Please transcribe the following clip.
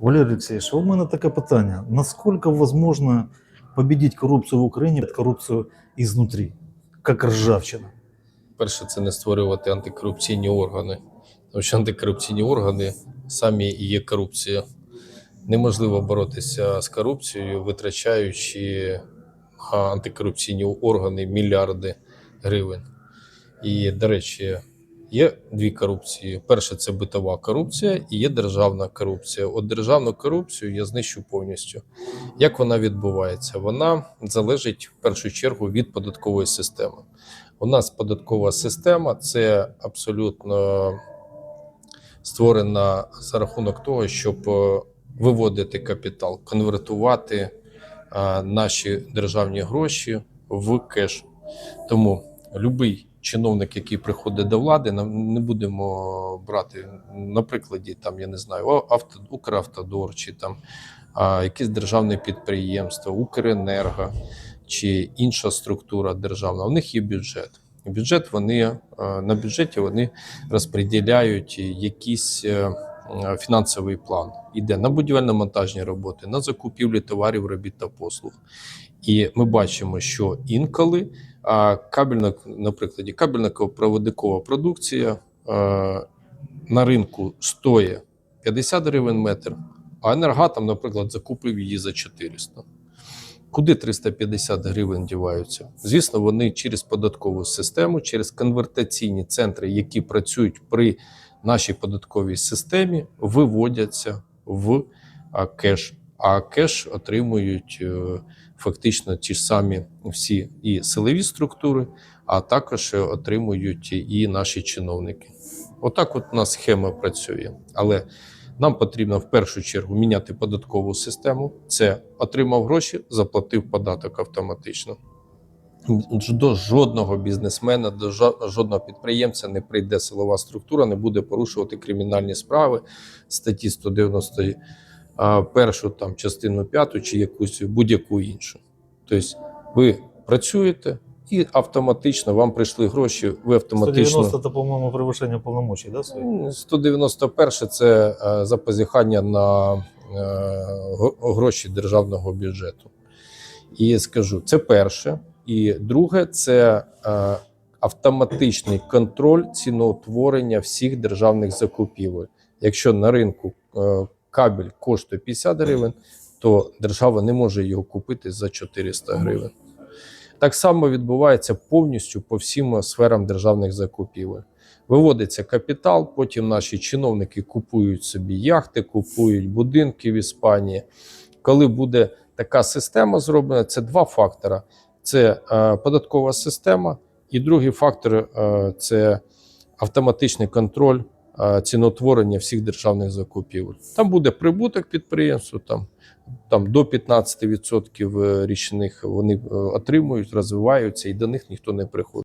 Валерій Олексійович, у мене таке питання. Наскільки возможно победить коррупцию в Україні від коррупцию изнутри, как ржавчина? Перше, це не створювати антикорупційні органи, тому що антикорупційні органи самі і є корупція. Неможливо боротися з корупцією, витрачаючи антикорупційні органи мільярди гривень. І, до речі, є дві корупції: перше це битова корупція і є державна корупція. От державну корупцію я знищу повністю. Як вона відбувається? Вона залежить в першу чергу від податкової системи. У нас податкова система це абсолютно створена за рахунок того, щоб е, виводити капітал, конвертувати е, наші державні гроші в кеш. Тому будь-який чиновник, який приходить до влади, нам не будемо брати на прикладі там, я не знаю, авто, Укравтодор чи там а, якесь державне підприємство, Укренерго чи інша структура державна. У них є бюджет. Бюджет вони на бюджеті вони розподіляють якийсь е, е, фінансовий план. Іде на будівельно-монтажні роботи, на закупівлі товарів, робіт та послуг. І ми бачимо, що інколи кабельна, на прикладі кабельно-проводникова продукція е, на ринку стоїть 50 гривень метр, а енергатом, наприклад, закупив її за 400. Куди 350 гривень діваються? Звісно, вони через податкову систему, через конвертаційні центри, які працюють при нашій податковій системі, виводяться в кеш. А кеш отримують е, фактично ті ж самі всі і силові структури, а також е, отримують і наші чиновники. Отак, от у нас схема працює. Але нам потрібно в першу чергу міняти податкову систему. Це отримав гроші, заплатив податок автоматично. До жодного бізнесмена, до жодного підприємця не прийде силова структура, не буде порушувати кримінальні справи статті 191 там частину 5 чи якусь будь-яку іншу. Тобто ви працюєте і автоматично вам прийшли гроші, ви автоматично 190 это, по-моему, превышение полномочий, да? Ну, 191 це е, запозіхання на е, гроші державного бюджету. І скажу, це перше. І друге, це е, автоматичний контроль ціноутворення всіх державних закупівель. Якщо на ринку е, кабель коштує 50 гривень, то держава не може його купити за 400 гривень. Так само відбувається повністю по всім сферам державних закупівель. Виводиться капітал, потім наші чиновники купують собі яхти, купують будинки в Іспанії. Коли буде така система зроблена, це два фактора: це е, податкова система, і другий фактор е, це автоматичний контроль цінотворення всіх державних закупівель. Там буде прибуток підприємству, там, там до 15% річних вони е, отримують, розвиваються, і до них ніхто не приходить.